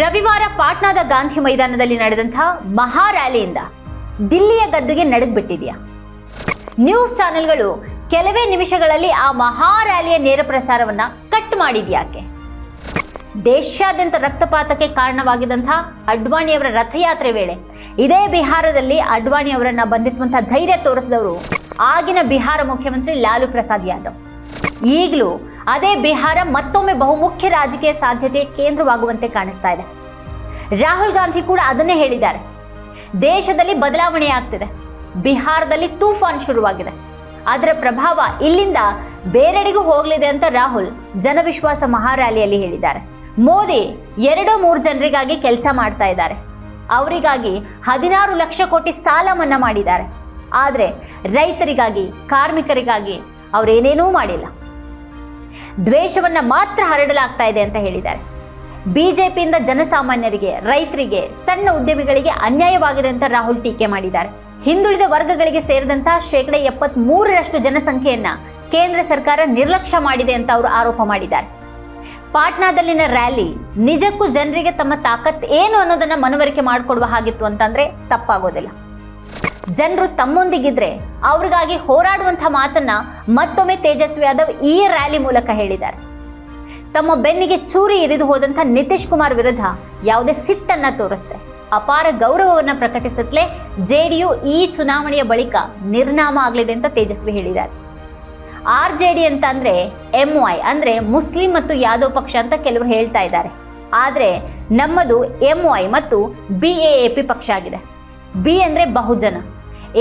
ರವಿವಾರ ಪಾಟ್ನಾದ ಗಾಂಧಿ ಮೈದಾನದಲ್ಲಿ ನಡೆದಂತಹ ಮಹಾ ರ್ಯಾಲಿಯಿಂದ ದಿಲ್ಲಿಯ ಗದ್ದುಗೆ ಬಿಟ್ಟಿದ್ಯಾ ನ್ಯೂಸ್ ಚಾನೆಲ್ಗಳು ಕೆಲವೇ ನಿಮಿಷಗಳಲ್ಲಿ ಆ ಮಹಾ ರ್ಯಾಲಿಯ ನೇರ ಪ್ರಸಾರವನ್ನ ಕಟ್ ಮಾಡಿದ್ಯಾಕೆ? ದೇಶಾದ್ಯಂತ ರಕ್ತಪಾತಕ್ಕೆ ಕಾರಣವಾಗಿದ್ದಂತಹ ಅಡ್ವಾಣಿಯವರ ರಥಯಾತ್ರೆ ವೇಳೆ ಇದೇ ಬಿಹಾರದಲ್ಲಿ ಅಡ್ವಾಣಿಯವರನ್ನ ಬಂಧಿಸುವಂತಹ ಧೈರ್ಯ ತೋರಿಸಿದವರು ಆಗಿನ ಬಿಹಾರ ಮುಖ್ಯಮಂತ್ರಿ ಲಾಲು ಪ್ರಸಾದ್ ಯಾದವ್. ಈಗಲೂ ಅದೇ ಬಿಹಾರ ಮತ್ತೊಮ್ಮೆ ಬಹುಮುಖ್ಯ ರಾಜಕೀಯ ಸಾಧ್ಯತೆ ಕೇಂದ್ರವಾಗುವಂತೆ ಕಾಣಿಸ್ತಾ ಇದೆ. ರಾಹುಲ್ ಗಾಂಧಿ ಕೂಡ ಅದನ್ನೇ ಹೇಳಿದ್ದಾರೆ. ದೇಶದಲ್ಲಿ ಬದಲಾವಣೆ ಆಗ್ತಿದೆ. ಬಿಹಾರದಲ್ಲಿ ತೂಫಾನ್ ಶುರುವಾಗಿದೆ. ಅದರ ಪ್ರಭಾವ ಇಲ್ಲಿಂದ ಬೇರೆಡೆಗೂ ಹೋಗಲಿದೆ ಅಂತ ರಾಹುಲ್ ಜನವಿಶ್ವಾಸ ಮಹಾರ್ಯಾಲಿಯಲ್ಲಿ ಹೇಳಿದ್ದಾರೆ. ಮೋದಿ ಎರಡೋ ಮೂರು ಜನರಿಗಾಗಿ ಕೆಲಸ ಮಾಡ್ತಾ ಇದ್ದಾರೆ. ಅವರಿಗಾಗಿ ಹದಿನಾರು ಲಕ್ಷ ಕೋಟಿ ಸಾಲ ಮನ್ನಾ ಮಾಡಿದ್ದಾರೆ. ಆದರೆ ರೈತರಿಗಾಗಿ, ಕಾರ್ಮಿಕರಿಗಾಗಿ ಅವರೇನೇನೂ ಮಾಡಿಲ್ಲ. ದ್ವೇಷವನ್ನ ಮಾತ್ರ ಹರಡಲಾಗ್ತಾ ಇದೆ ಅಂತ ಹೇಳಿದ್ದಾರೆ. ಬಿಜೆಪಿಯಿಂದ ಜನಸಾಮಾನ್ಯರಿಗೆ, ರೈತರಿಗೆ, ಸಣ್ಣ ಉದ್ಯಮಿಗಳಿಗೆ ಅನ್ಯಾಯವಾಗಿದೆ ಅಂತ ರಾಹುಲ್ ಟೀಕೆ ಮಾಡಿದ್ದಾರೆ. ಹಿಂದುಳಿದ ವರ್ಗಗಳಿಗೆ ಸೇರಿದಂತಹ ಶೇಕಡ ಎಪ್ಪತ್ತ್ ಮೂರರಷ್ಟು ಜನಸಂಖ್ಯೆಯನ್ನ ಕೇಂದ್ರ ಸರ್ಕಾರ ನಿರ್ಲಕ್ಷ್ಯ ಮಾಡಿದೆ ಅಂತ ಅವರು ಆರೋಪ ಮಾಡಿದ್ದಾರೆ. ಪಾಟ್ನಾದಲ್ಲಿನ ರ್ಯಾಲಿ, ನಿಜಕ್ಕೂ ಜನರಿಗೆ ತಮ್ಮ ತಾಕತ್ ಏನು ಅನ್ನೋದನ್ನ ಮನವರಿಕೆ ಮಾಡಿಕೊಡುವ ಹಾಗಿತ್ತು ಅಂತಂದ್ರೆ ತಪ್ಪಾಗೋದಿಲ್ಲ. ಜನರು ತಮ್ಮೊಂದಿಗಿದ್ರೆ ಅವ್ರಿಗಾಗಿ ಹೋರಾಡುವಂಥ ಮಾತನ್ನ ಮತ್ತೊಮ್ಮೆ ತೇಜಸ್ವಿ ಯಾದವ್ ಈ ರ್ಯಾಲಿ ಮೂಲಕ ಹೇಳಿದ್ದಾರೆ. ತಮ್ಮ ಬೆನ್ನಿಗೆ ಚೂರಿ ಇರಿದು ಹೋದಂಥ ನಿತೀಶ್ ಕುಮಾರ್ ವಿರುದ್ಧ ಯಾವುದೇ ಸಿಟ್ಟನ್ನ ತೋರಿಸ್ದೆ. ಅಪಾರ ಗೌರವವನ್ನ ಪ್ರಕಟಿಸುತ್ತಲೇ ಜೆಡಿಯು ಈ ಚುನಾವಣೆಯ ಬಳಿಕ ನಿರ್ನಾಮ ಆಗಲಿದೆ ಅಂತ ತೇಜಸ್ವಿ ಹೇಳಿದ್ದಾರೆ. ಆರ್ ಜೆ ಡಿ ಅಂತ ಅಂದ್ರೆ ಎಂ ವೈ, ಅಂದ್ರೆ ಮುಸ್ಲಿಂ ಮತ್ತು ಯಾದವ್ ಪಕ್ಷ ಅಂತ ಕೆಲವರು ಹೇಳ್ತಾ ಇದ್ದಾರೆ. ಆದರೆ ನಮ್ಮದು ಎಂ ವೈ ಮತ್ತು ಬಿ ಎ ಪಿ ಪಕ್ಷ ಆಗಿದೆ. ಬಿ ಅಂದರೆ ಬಹುಜನ,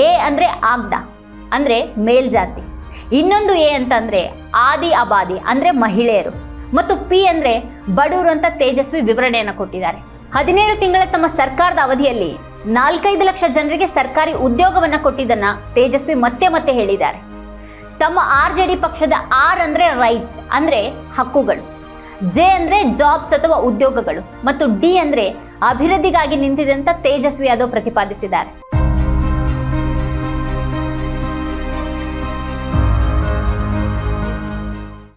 ಎ ಅಂದರೆ ಆಗ್ದ, ಅಂದರೆ ಮೇಲ್ಜಾತಿ. ಇನ್ನೊಂದು ಎ ಅಂತಂದರೆ ಆದಿ ಅಬಾದಿ, ಅಂದರೆ ಮಹಿಳೆಯರು. ಮತ್ತು ಪಿ ಅಂದರೆ ಬಡವರು ಅಂತ ತೇಜಸ್ವಿ ವಿವರಣೆಯನ್ನು ಕೊಟ್ಟಿದ್ದಾರೆ. ಹದಿನೇಳು ತಿಂಗಳ ತಮ್ಮ ಸರ್ಕಾರದ ಅವಧಿಯಲ್ಲಿ ನಾಲ್ಕೈದು ಲಕ್ಷ ಜನರಿಗೆ ಸರ್ಕಾರಿ ಉದ್ಯೋಗವನ್ನು ಕೊಟ್ಟಿದ್ದನ್ನು ತೇಜಸ್ವಿ ಮತ್ತೆ ಮತ್ತೆ ಹೇಳಿದ್ದಾರೆ. ತಮ್ಮ ಆರ್ ಜೆ ಡಿ ಪಕ್ಷದ ಆರ್ ಅಂದರೆ ರೈಟ್ಸ್, ಅಂದರೆ ಹಕ್ಕುಗಳು. ಜೆ ಅಂದ್ರೆ ಜಾಬ್ಸ್ ಅಥವಾ ಉದ್ಯೋಗಗಳು ಮತ್ತು ಡಿ ಅಂದ್ರೆ ಅಭಿವೃದ್ಧಿಗಾಗಿ ನಿಂತಿದೆ ಅಂತ ತೇಜಸ್ವಿ ಯಾದವ್ ಪ್ರತಿಪಾದಿಸಿದ್ದಾರೆ.